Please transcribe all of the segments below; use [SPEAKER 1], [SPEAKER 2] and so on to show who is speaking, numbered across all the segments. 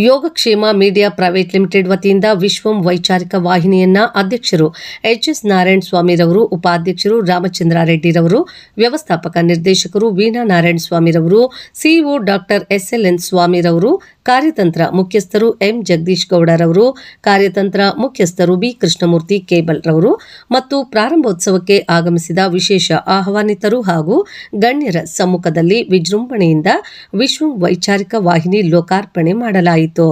[SPEAKER 1] ಯೋಗಕ್ಷೇಮ media private limited ವತಿಯಿಂದ ವಿಶ್ವಂ ವೈಚಾರಿಕ ವಾಹಿನಿಯನ್ನ ಅಧ್ಯಕ್ಷರು ಎಚ್ ಎಸ್ ನಾರಾಯಣ ಸ್ವಾಮಿರವರು, ಉಪಾಧ್ಯಕ್ಷರು ರಾಮಚಂದ್ರ ರೆಡ್ಡಿರವರು ವ್ಯವಸ್ಥಾಪಕ ನಿರ್ದೇಶಕರು Veena Narayana ಸ್ವಾಮಿರವರು CEO doctor S L N ಸ್ವಾಮಿರವರು ಕಾರ್ಯತಂತ್ರ ಮುಖ್ಯಸ್ಥರು ಎಂ ಜಗದೀಶ್ ಗೌಡರವರು ಕಾರ್ಯತಂತ್ರ ಮುಖ್ಯಸ್ಥರು ಬಿ ಕೃಷ್ಣಮೂರ್ತಿ ಕೇಬಲ್ ರವರು ಮತ್ತು ಪ್ರಾರಂಭೋತ್ಸವಕ್ಕೆ ಆಗಮಿಸಿದ ವಿಶೇಷ ಆಹ್ವಾನಿತರು ಹಾಗೂ ಗಣ್ಯರ ಸಮ್ಮುಖದಲ್ಲಿ ವಿಜೃಂಭಣೆಯಿಂದ ವಿಶ್ವ ವೈಚಾರಿಕ ವಾಹಿನಿ ಲೋಕಾರ್ಪಣೆ ಮಾಡಲಾಯಿತು.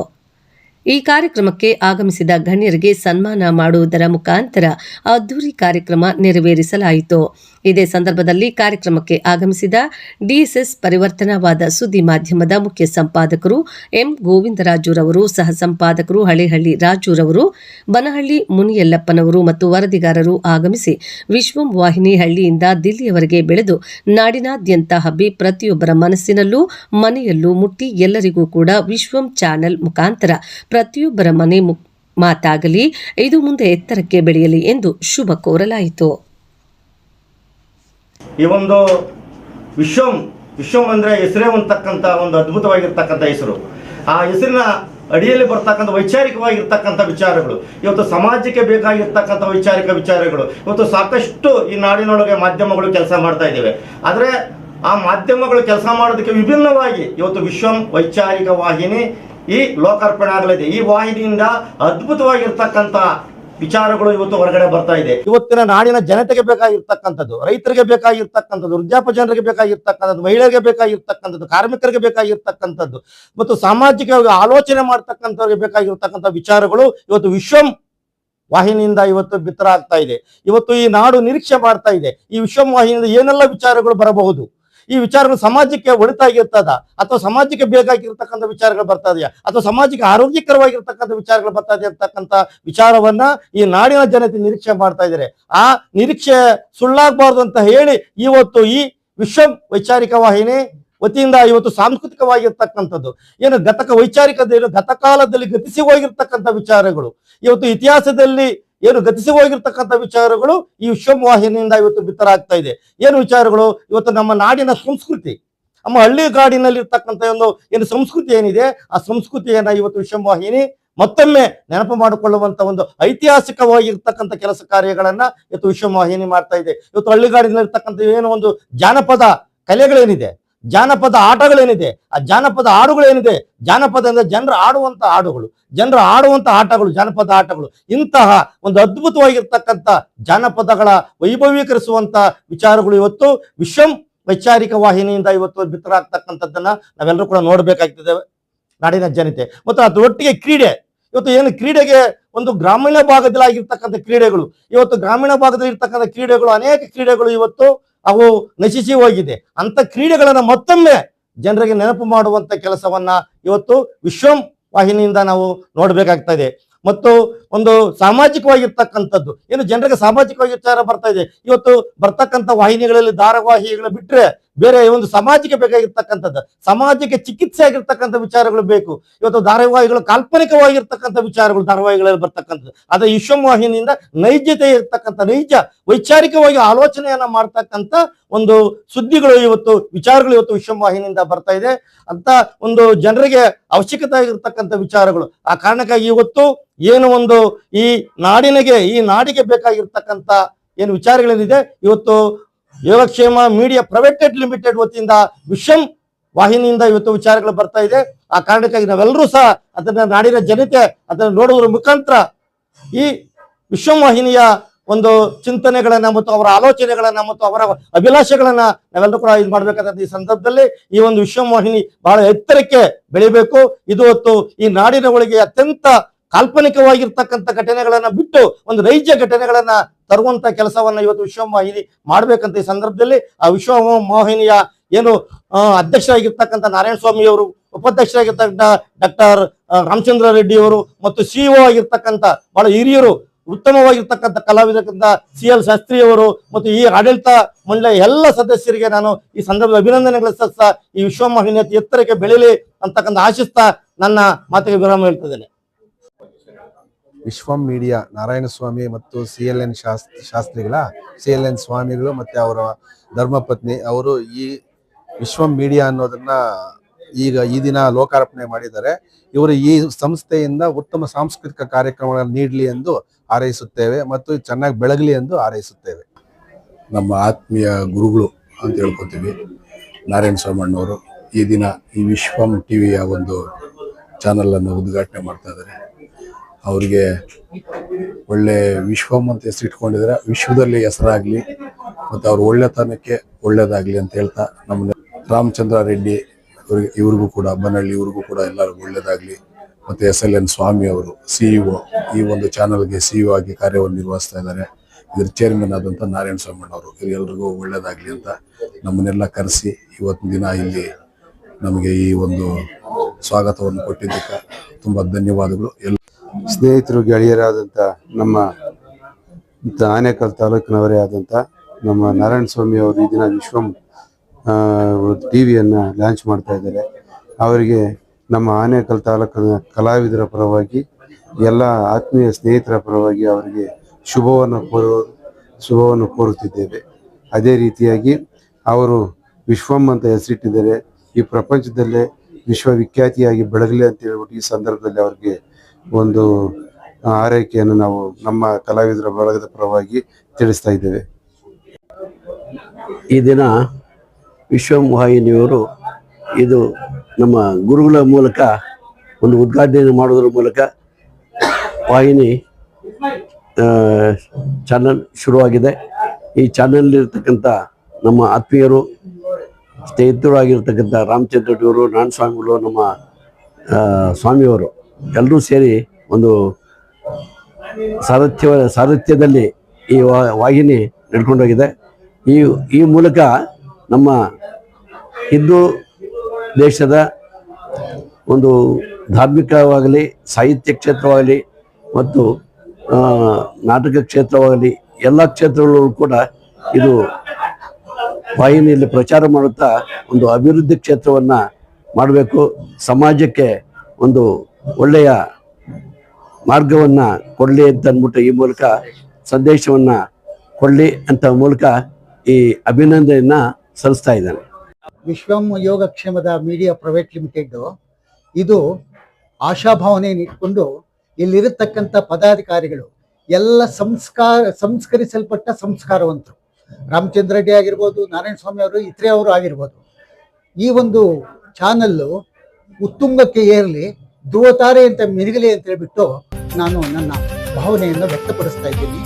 [SPEAKER 1] ಈ ಕಾರ್ಯಕ್ರಮಕ್ಕೆ ಆಗಮಿಸಿದ ಗಣ್ಯರಿಗೆ ಸನ್ಮಾನ ಮಾಡುವುದರ ಮುಖಾಂತರ ಅದ್ದೂರಿ ಕಾರ್ಯಕ್ರಮ ನೆರವೇರಿಸಲಾಯಿತು. ಇದೇ ಸಂದರ್ಭದಲ್ಲಿ ಕಾರ್ಯಕ್ರಮಕ್ಕೆ ಆಗಮಿಸಿದ ಡಿಎಸ್ಎಸ್ ಪರಿವರ್ತನವಾದ ಸುದ್ದಿ ಮಾಧ್ಯಮದ ಮುಖ್ಯ ಸಂಪಾದಕರು ಎಂ ಗೋವಿಂದರಾಜುರವರು ಸಹ ಸಂಪಾದಕರು ಹಳೆಹಳ್ಳಿ ರಾಜುರವರು, ಬನಹಳ್ಳಿ ಮುನಿಯಲ್ಲಪ್ಪನವರು ಮತ್ತು ವರದಿಗಾರರು ಆಗಮಿಸಿ ವಿಶ್ವಂ ವಾಹಿನಿ ಹಳ್ಳಿಯಿಂದ ದಿಲ್ಲಿಯವರೆಗೆ ಬೆಳೆದು ನಾಡಿನಾದ್ಯಂತ ಹಬ್ಬಿ ಪ್ರತಿಯೊಬ್ಬರ ಮನಸ್ಸಿನಲ್ಲೂ ಮನೆಯಲ್ಲೂ ಮುಟ್ಟಿ ಎಲ್ಲರಿಗೂ ಕೂಡ ವಿಶ್ವಂ ಚಾನೆಲ್ ಮುಖಾಂತರ ಪ್ರತಿಯೊಬ್ಬರ ಮನೆ ಮಾತಾಗಲಿ, ಇದು ಮುಂದೆ ಎತ್ತರಕ್ಕೆ ಬೆಳೆಯಲಿ ಎಂದು ಶುಭ ಕೋರಲಾಯಿತು.
[SPEAKER 2] ಈ ಒಂದು ವಿಶ್ವಂ ವಿಶ್ವಂ ಅಂದ್ರೆ ಹೆಸರೇ ಅಂತಕ್ಕಂಥ ಒಂದು ಅದ್ಭುತವಾಗಿರ್ತಕ್ಕಂಥ ಹೆಸರು. ಆ ಹೆಸರಿನ ಅಡಿಯಲ್ಲಿ ಬರ್ತಕ್ಕಂಥ ವೈಚಾರಿಕವಾಗಿರ್ತಕ್ಕಂಥ ವಿಚಾರಗಳು, ಇವತ್ತು ಸಮಾಜಕ್ಕೆ ಬೇಕಾಗಿರ್ತಕ್ಕಂಥ ವೈಚಾರಿಕ ವಿಚಾರಗಳು, ಇವತ್ತು ಸಾಕಷ್ಟು ಈ ನಾಡಿನೊಳಗೆ ಮಾಧ್ಯಮಗಳು ಕೆಲಸ ಮಾಡ್ತಾ ಇದ್ದೇವೆ. ಆದರೆ ಆ ಮಾಧ್ಯಮಗಳು ಕೆಲಸ ಮಾಡೋದಕ್ಕೆ ವಿಭಿನ್ನವಾಗಿ ಇವತ್ತು ವಿಶ್ವಂ ವೈಚಾರಿಕ ವಾಹಿನಿ ಈ ಲೋಕಾರ್ಪಣೆ ಆಗಲಿದೆ. ಈ ವಾಹಿನಿಯಿಂದ ಅದ್ಭುತವಾಗಿರ್ತಕ್ಕಂತ ವಿಚಾರಗಳು ಇವತ್ತು ಹೊರಗಡೆ ಬರ್ತಾ ಇದೆ. ಇವತ್ತಿನ ನಾಡಿನ ಜನತೆಗೆ ಬೇಕಾಗಿರ್ತಕ್ಕಂಥದ್ದು, ರೈತರಿಗೆ ಬೇಕಾಗಿರ್ತಕ್ಕಂಥದ್ದು ವೃದ್ಧಾಪ ಜನರಿಗೆ ಬೇಕಾಗಿರ್ತಕ್ಕಂಥದ್ದು, ಮಹಿಳೆಯರಿಗೆ ಬೇಕಾಗಿರ್ತಕ್ಕಂಥದ್ದು, ಕಾರ್ಮಿಕರಿಗೆ ಬೇಕಾಗಿರ್ತಕ್ಕಂಥದ್ದು ಮತ್ತು ಸಾಮಾಜಿಕವಾಗಿ ಆಲೋಚನೆ ಮಾಡ್ತಕ್ಕಂಥವ್ರಿಗೆ ಬೇಕಾಗಿರ್ತಕ್ಕಂಥ ವಿಚಾರಗಳು ಇವತ್ತು ವಿಶ್ವಂ ವಾಹಿನಿಯಿಂದ ಇವತ್ತು ಬಿತ್ತರ ಆಗ್ತಾ ಇದೆ. ಇವತ್ತು ಈ ನಾಡು ನಿರೀಕ್ಷೆ ಮಾಡ್ತಾ ಇದೆ. ಈ ವಿಶ್ವಂ ವಾಹಿನಿಯಿಂದ ಏನೆಲ್ಲ ವಿಚಾರಗಳು ಬರಬಹುದು? ಈ ವಿಚಾರಗಳು ಸಮಾಜಕ್ಕೆ ಒಳಿತಾಗಿರ್ತದ ಅಥವಾ ಸಮಾಜಕ್ಕೆ ಬೇಕಾಗಿರ್ತಕ್ಕಂಥ ವಿಚಾರಗಳು ಬರ್ತಾ ಇದೆಯಾ? ಅಥವಾ ಸಮಾಜಕ್ಕೆ ಆರೋಗ್ಯಕರವಾಗಿರ್ತಕ್ಕಂಥ ವಿಚಾರಗಳು ಬರ್ತಾ ಇದೆ ಅಂತಕ್ಕಂಥ ವಿಚಾರವನ್ನ ಈ ನಾಡಿನ ಜನತೆ ನಿರೀಕ್ಷೆ ಮಾಡ್ತಾ ಇದ್ದಾರೆ. ಆ ನಿರೀಕ್ಷೆ ಸುಳ್ಳಾಗಬಾರ್ದು ಅಂತ ಹೇಳಿ ಇವತ್ತು ಈ ವಿಶ್ವ ವೈಚಾರಿಕ ವಾಹಿನಿ ವತಿಯಿಂದ ಇವತ್ತು ಸಾಂಸ್ಕೃತಿಕವಾಗಿರ್ತಕ್ಕಂಥದ್ದು. ಏನು ಗತಕ ವೈಚಾರಿಕದ ಗತಕಾಲದಲ್ಲಿ ಗತಿಸಿ ಹೋಗಿರ್ತಕ್ಕಂಥ ವಿಚಾರಗಳು. ಇವತ್ತು ಇತಿಹಾಸದಲ್ಲಿ ಏನು ಗತಿಸಿ ಹೋಗಿರ್ತಕ್ಕಂಥ ವಿಚಾರಗಳು ಈ ವಿಶ್ವಂ ವಾಹಿನಿಯಿಂದ ಇವತ್ತು ಬಿತ್ತರಾಗ್ತಾ ಇದೆ. ಏನು ವಿಚಾರಗಳು? ಇವತ್ತು ನಮ್ಮ ನಾಡಿನ ಸಂಸ್ಕೃತಿ. ನಮ್ಮ ಹಳ್ಳಿ ಗಾಡಿನಲ್ಲಿ ಇರ್ತಕ್ಕಂಥ ಒಂದು ಏನು ಸಂಸ್ಕೃತಿ ಏನಿದೆ, ಆ ಸಂಸ್ಕೃತಿಯನ್ನ ಇವತ್ತು ವಿಶ್ವಂ ವಾಹಿನಿ ಮತ್ತೊಮ್ಮೆ ನೆನಪು ಮಾಡಿಕೊಳ್ಳುವಂತ ಒಂದು ಐತಿಹಾಸಿಕವಾಗಿರ್ತಕ್ಕಂಥ ಕೆಲಸ ಕಾರ್ಯಗಳನ್ನ ಇವತ್ತು ವಿಶ್ವಂ ವಾಹಿನಿ ಮಾಡ್ತಾ ಇದೆ. ಇವತ್ತು ಹಳ್ಳಿಗಾಡಿನಲ್ಲಿ ಇರ್ತಕ್ಕಂಥ ಏನು ಒಂದು ಜಾನಪದ ಕಲೆಗಳೇನಿದೆ ಜಾನಪದ ಆಟಗಳೇನಿದೆ, ಆ ಜಾನಪದ ಹಾಡುಗಳೇನಿದೆ ಜಾನಪದ ಅಂದ್ರೆ ಜನರು ಆಡುವಂತ ಹಾಡುಗಳು, ಜನರು ಆಡುವಂತ ಆಟಗಳು, ಜಾನಪದ ಆಟಗಳು, ಇಂತಹ ಒಂದು ಅದ್ಭುತವಾಗಿರ್ತಕ್ಕಂಥ ಜಾನಪದಗಳ ವೈಭವೀಕರಿಸುವಂತ ವಿಚಾರಗಳು ಇವತ್ತು. ವಿಶ್ವಂ ವೈಚಾರಿಕ ವಾಹಿನಿಯಿಂದ ಇವತ್ತು ಬಿತ್ತರಾಗ್ತಕ್ಕಂಥದ್ದನ್ನ ನಾವೆಲ್ಲರೂ ಕೂಡ ನೋಡ್ಬೇಕಾಗ್ತದೆ. ನಾಡಿನ ಜನತೆ. ಮತ್ತು ಅದರೊಟ್ಟಿಗೆ ಕ್ರೀಡೆ. ಇವತ್ತು ಏನು ಕ್ರೀಡೆಗೆ ಒಂದು ಗ್ರಾಮೀಣ ಭಾಗದಲ್ಲಿ ಆಗಿರ್ತಕ್ಕಂಥ ಕ್ರೀಡೆಗಳು, ಇವತ್ತು ಗ್ರಾಮೀಣ ಭಾಗದಲ್ಲಿ ಇರ್ತಕ್ಕಂಥ ಕ್ರೀಡೆಗಳು, ಅನೇಕ ಕ್ರೀಡೆಗಳು ಇವತ್ತು ಅವು ನಶಿಸಿ ಹೋಗಿದೆ ಅಂತ ಕ್ರೀಡೆಗಳನ್ನು ಮತ್ತೊಮ್ಮೆ ಜನರಿಗೆ ನೆನಪು ಮಾಡುವಂತ ಕೆಲಸವನ್ನ ಇವತ್ತು ವಿಶ್ವ ವಾಹಿನಿಯಿಂದ ನಾವು ನೋಡಬೇಕಾಗ್ತಾ ಇದೆ ಮತ್ತು ಒಂದು ಸಾಮಾಜಿಕವಾಗಿರ್ತಕ್ಕಂಥದ್ದು. ಏನು ಜನರಿಗೆ ಸಾಮಾಜಿಕವಾಗಿ ವಿಚಾರ ಬರ್ತಾ ಇದೆ. ಇವತ್ತು ಬರ್ತಕ್ಕಂಥ ವಾಹಿನಿಗಳಲ್ಲಿ ಧಾರಾವಾಹಿಗಳು ಬಿಟ್ಟರೆ ಬೇರೆ ಒಂದು ಸಮಾಜಕ್ಕೆ ಬೇಕಾಗಿರ್ತಕ್ಕಂಥದ್ದು. ಸಮಾಜಕ್ಕೆ ಚಿಕಿತ್ಸೆ ಆಗಿರ್ತಕ್ಕಂಥ ವಿಚಾರಗಳು ಬೇಕು. ಇವತ್ತು ಧಾರಾವಾಹಿಗಳು ಕಾಲ್ಪನಿಕವಾಗಿರ್ತಕ್ಕಂಥ ವಿಚಾರಗಳು ಧಾರಾವಾಹಿಗಳಲ್ಲಿ ಬರ್ತಕ್ಕಂಥದ್ದು. ಅದೇ ವಿಶ್ವವಾಹಿನಿಯಿಂದ ನೈಜತೆ ಇರ್ತಕ್ಕಂಥ, ನೈಜ, ವೈಚಾರಿಕವಾಗಿ ಆಲೋಚನೆಯನ್ನ ಮಾಡ್ತಕ್ಕಂಥ ಒಂದು ಸುದ್ದಿಗಳು ಇವತ್ತು, ವಿಚಾರಗಳು ಇವತ್ತು ವಿಶ್ವವಾಹಿನಿಯಿಂದ ಬರ್ತಾ ಇದೆ. ಅಂತ ಒಂದು ಜನರಿಗೆ ಅವಶ್ಯಕತೆ ಆಗಿರ್ತಕ್ಕಂಥ ವಿಚಾರಗಳು. ಆ ಕಾರಣಕ್ಕಾಗಿ ಇವತ್ತು ಏನು ಒಂದು ಈ ನಾಡಿನಗೆ, ಈ ನಾಡಿಗೆ ಬೇಕಾಗಿರ್ತಕ್ಕಂಥ ಏನು ವಿಚಾರಗಳೇನಿದೆ? ಇವತ್ತು ಯೋಗಕ್ಷೇಮ ಮೀಡಿಯಾ ಪ್ರೈವೇಟೆಡ್ ಲಿಮಿಟೆಡ್ ವತಿಯಿಂದ ವಿಷಮ್ ವಾಹಿನಿಯಿಂದ ಇವತ್ತು ವಿಚಾರಗಳು ಬರ್ತಾ ಇದೆ. ಆ ಕಾರಣಕ್ಕಾಗಿ ನಾವೆಲ್ಲರೂ ಸಹ ಅದನ್ನ ನಾಡಿನ ಜನತೆ ಅದನ್ನು ನೋಡುವುದರ ಮುಖಾಂತರ ಈ ವಿಶ್ವಂ ವಾಹಿನಿಯ ಒಂದು ಚಿಂತನೆಗಳನ್ನ ಮತ್ತು ಅವರ ಆಲೋಚನೆಗಳನ್ನ ಮತ್ತು ಅವರ ಅಭಿಲಾಷೆಗಳನ್ನ ನಾವೆಲ್ಲರೂ ಕೂಡ ಇದು ಮಾಡ್ಬೇಕಾದ ಈ ಸಂದರ್ಭದಲ್ಲಿ ಈ ಒಂದು ವಿಶ್ವಂ ವಾಹಿನಿ ಬಹಳ ಎತ್ತರಕ್ಕೆ ಬೆಳಿಬೇಕು. ಇದು ಹೊತ್ತು ಈ ನಾಡಿನ ಒಳಗೆ ಅತ್ಯಂತ ಕಾಲ್ಪನಿಕವಾಗಿರ್ತಕ್ಕಂಥ ಘಟನೆಗಳನ್ನ ಬಿಟ್ಟು ಒಂದು ನೈಜ ಘಟನೆಗಳನ್ನ ತರುವಂತ ಕೆಲಸವನ್ನ ಇವತ್ತು ವಿಶ್ವಮೋಹಿನಿ ಮಾಡ್ಬೇಕಂತ ಈ ಸಂದರ್ಭದಲ್ಲಿ, ಆ ವಿಶ್ವ ಮೋಹಿನಿಯ ಏನು ಅಧ್ಯಕ್ಷರಾಗಿರ್ತಕ್ಕಂಥ ನಾರಾಯಣ ಸ್ವಾಮಿ ಅವರು, ಉಪಾಧ್ಯಕ್ಷರಾಗಿರ್ತಕ್ಕಂಥ ಡಾಕ್ಟರ್ ರಾಮಚಂದ್ರ ರೆಡ್ಡಿ ಅವರು ಮತ್ತು ಸಿಇಒ ಆಗಿರ್ತಕ್ಕಂಥ ಬಹಳ ಹಿರಿಯರು, ಉತ್ತಮವಾಗಿರ್ತಕ್ಕಂಥ ಕಲಾವಿದಕ್ಕಂಥ ಸಿ ಎಲ್ ಶಾಸ್ತ್ರಿ ಅವರು ಮತ್ತು ಈ ಆಡಳಿತ ಮಂಡಳಿಯ ಎಲ್ಲ ಸದಸ್ಯರಿಗೆ ನಾನು ಈ ಸಂದರ್ಭದಲ್ಲಿ ಅಭಿನಂದನೆಗಳ ಸಹ ಈ ವಿಶ್ವ ಅತಿ ಎತ್ತರಕ್ಕೆ ಬೆಳೀಲಿ ಅಂತಕ್ಕಂಥ ಆಶಿಸ್ತಾ ನನ್ನ ಮಾತಿಗೆ ವಿರಾಮ ಹೇಳ್ತಿದ್ದೇನೆ
[SPEAKER 3] ವಿಶ್ವಂ ಮೀಡಿಯಾ ನಾರಾಯಣ ಸ್ವಾಮಿ ಮತ್ತು ಸಿ ಎಲ್ ಎನ್ ಶಾಸ್ತ್ರಿಗಳ, ಸಿ ಎಲ್ ಎನ್ ಸ್ವಾಮಿಗಳು ಮತ್ತು ಅವರ ಧರ್ಮಪತ್ನಿ, ಅವರು ಈ ವಿಶ್ವಂ ಮೀಡಿಯಾ ಅನ್ನೋದನ್ನ ಈಗ ಈ ದಿನ ಲೋಕಾರ್ಪಣೆ ಮಾಡಿದ್ದಾರೆ. ಇವರು ಈ ಸಂಸ್ಥೆಯಿಂದ ಉತ್ತಮ ಸಾಂಸ್ಕೃತಿಕ ಕಾರ್ಯಕ್ರಮಗಳನ್ನು ನೀಡಲಿ ಎಂದು ಹಾರೈಸುತ್ತೇವೆ ಮತ್ತು ಚೆನ್ನಾಗಿ ಬೆಳಗಲಿ ಎಂದು ಹಾರೈಸುತ್ತೇವೆ.
[SPEAKER 4] ನಮ್ಮ ಆತ್ಮೀಯ ಗುರುಗಳು ಅಂತ ಹೇಳ್ಕೊತೀವಿ, ನಾರಾಯಣ ಸ್ವಾಮಣ್ಣವರು. ಈ ದಿನ ಈ ವಿಶ್ವಂ ಟಿವಿಯ ಒಂದು ಚಾನಲನ್ನು ಉದ್ಘಾಟನೆ ಮಾಡ್ತಾ ಇದ್ದಾರೆ. ಅವರಿಗೆ ಒಳ್ಳೆ ವಿಶ್ವಂ ಅಂತ ಹೆಸರಿಟ್ಕೊಂಡಿದ್ದಾರೆ ವಿಶ್ವದಲ್ಲಿ ಹೆಸರಾಗಲಿ ಮತ್ತು ಅವ್ರ ಒಳ್ಳೆತನಕ್ಕೆ ಒಳ್ಳೇದಾಗ್ಲಿ ಅಂತ ಹೇಳ್ತಾ ನಮ್ಮ ರಾಮಚಂದ್ರ ರೆಡ್ಡಿ ಇವ್ರಿಗೆ ಇವ್ರಿಗೂ ಕೂಡ ಬನ್ನಳ್ಳಿ ಇವ್ರಿಗೂ ಕೂಡ ಎಲ್ಲರಿಗೂ ಒಳ್ಳೇದಾಗ್ಲಿ ಮತ್ತೆ ಎಸ್ ಎಲ್ ಎನ್ ಸ್ವಾಮಿ ಅವರು ಸಿಇಒ ಈ ಒಂದು ಚಾನಲ್ಗೆ ಸಿಇಒ ಆಗಿ ಕಾರ್ಯವನ್ನು ನಿರ್ವಹಿಸ್ತಾ ಇದ್ದಾರೆ. ಇದ್ರ ಚೇರ್ಮನ್ ಆದಂತ ನಾರಾಯಣ ಸ್ವಾಮಣ್ಣ ಅವರು ಎಲ್ರಿಗೂ ಒಳ್ಳೇದಾಗ್ಲಿ ಅಂತ ನಮ್ಮನ್ನೆಲ್ಲ ಕರೆಸಿ ಇವತ್ತಿನ ದಿನ ಇಲ್ಲಿ ನಮಗೆ ಈ ಒಂದು ಸ್ವಾಗತವನ್ನು ಕೊಟ್ಟಿದ್ದಕ್ಕೆ ತುಂಬ ಧನ್ಯವಾದಗಳು. ಎಲ್ಲ
[SPEAKER 5] ಸ್ನೇಹಿತರು, ಗೆಳೆಯರಾದಂಥ ನಮ್ಮ ಆನೇಕಲ್ ತಾಲೂಕಿನವರೇ ಆದಂಥ ನಮ್ಮ ನಾರಾಯಣ ಸ್ವಾಮಿ ಅವರು ಈ ದಿನ ವಿಶ್ವಂ ಟಿ ವಿಯನ್ನು ಲಾಂಚ್ ಮಾಡ್ತಾ ಇದ್ದಾರೆ. ಅವರಿಗೆ ನಮ್ಮ ಆನೇಕಲ್ ತಾಲೂಕಿನ ಕಲಾವಿದರ ಪರವಾಗಿ, ಎಲ್ಲ ಆತ್ಮೀಯ ಸ್ನೇಹಿತರ ಪರವಾಗಿ ಅವರಿಗೆ ಶುಭವನ್ನು ಕೋರು, ಶುಭವನ್ನು ಕೋರುತ್ತಿದ್ದೇವೆ. ಅದೇ ರೀತಿಯಾಗಿ ಅವರು ವಿಶ್ವಂ ಅಂತ ಹೆಸರಿಟ್ಟಿದ್ದಾರೆ. ಈ ಪ್ರಪಂಚದಲ್ಲೇ ವಿಶ್ವವಿಖ್ಯಾತಿಯಾಗಿ ಬೆಳಗಲಿ ಅಂತ ಹೇಳ್ಬಿಟ್ಟು ಈ ಸಂದರ್ಭದಲ್ಲಿ ಅವರಿಗೆ ಒಂದು ಆರೈಕೆಯನ್ನು ನಾವು ನಮ್ಮ ಕಲಾವಿದರ ಬಳಗದ ಪರವಾಗಿ ತಿಳಿಸ್ತಾ ಇದ್ದೇವೆ.
[SPEAKER 6] ಈ ದಿನ ವಿಶ್ವಮೋಹಿನಿಯವರು ಇದು ನಮ್ಮ ಗುರುಗಳ ಮೂಲಕ ಒಂದು ಉದ್ಘಾಟನೆ ಮಾಡೋದ್ರ ಮೂಲಕ ವಾಹಿನಿ ಚಾನಲ್ ಶುರುವಾಗಿದೆ. ಈ ಚಾನಲ್ ಇರ್ತಕ್ಕಂಥ ನಮ್ಮ ಆತ್ಮೀಯರು ಸ್ನೇಹಿತರು ಆಗಿರ್ತಕ್ಕಂಥ ರಾಮಚಂದ್ರ ರೆಡ್ಡಿಯವರು ನಾರಾಯಣ ಸ್ವಾಮಿಗಳು ನಮ್ಮ ಸ್ವಾಮಿಯವರು ಎಲ್ಲರೂ ಸೇರಿ ಒಂದು ಸಾರಥ್ಯ ಸಾರಥ್ಯದಲ್ಲಿ ಈ ವಾಹಿನಿ ನಡ್ಕೊಂಡೋಗಿದೆ ಈ ಈ ಮೂಲಕ ನಮ್ಮ ಹಿಂದೂ ದೇಶದ ಒಂದು ಧಾರ್ಮಿಕವಾಗಲಿ, ಸಾಹಿತ್ಯ ಕ್ಷೇತ್ರವಾಗಲಿ ಮತ್ತು ನಾಟಕ ಕ್ಷೇತ್ರವಾಗಲಿ ಎಲ್ಲ ಕ್ಷೇತ್ರಗಳಲ್ಲೂ ಕೂಡ ಇದು ವಾಹಿನಿಯಲ್ಲಿ ಪ್ರಚಾರ ಮಾಡುತ್ತಾ ಒಂದು ಅಭಿವೃದ್ಧಿ ಕ್ಷೇತ್ರವನ್ನು ಮಾಡಬೇಕು. ಸಮಾಜಕ್ಕೆ ಒಂದು ಒಳ್ಳೆಯ ಮಾರ್ಗವನ್ನು ಕೊಡಲಿ ಅಂತ ಅಂದ್ಬಿಟ್ಟು ಈ ಮೂಲಕ ಸಂದೇಶವನ್ನು ಕೊಡಲಿ ಅಂತ ಮೂಲಕ ಈ ಅಭಿನಂದನೆಯನ್ನ ಸಲ್ಲಿಸ್ತಾ ಇದ್ದಾನೆ.
[SPEAKER 7] ವಿಶ್ವಂ ಯೋಗಕ್ಷೇಮದ ಮೀಡಿಯಾ ಪ್ರೈವೇಟ್ ಲಿಮಿಟೆಡ್ ಇದು ಆಶಾಭಾವನೆಯನ್ನು ಇಟ್ಕೊಂಡು ಇಲ್ಲಿರತಕ್ಕಂಥ ಪದಾಧಿಕಾರಿಗಳು ಎಲ್ಲ ಸಂಸ್ಕಾರ ಸಂಸ್ಕರಿಸಲ್ಪಟ್ಟ ಸಂಸ್ಕಾರವಂತರು. ರಾಮಚಂದ್ರ ರೆಡ್ಡಿ ಆಗಿರ್ಬೋದು ನಾರಾಯಣ ಸ್ವಾಮಿ ಅವರು, ಇತರೆ ಅವರು ಆಗಿರ್ಬೋದು. ಈ ಒಂದು ಚಾನಲ್ಲು ಉತ್ತುಂಗಕ್ಕೆ ಏರಲಿ ಧ್ರುವತಾರೆ ಅಂತ ಮಿರುಗಲಿ ಅಂತ ಹೇಳ್ಬಿಟ್ಟು ನಾನು ನನ್ನ ಭಾವನೆಯನ್ನು ವ್ಯಕ್ತಪಡಿಸ್ತಾ ಇದ್ದೀನಿ.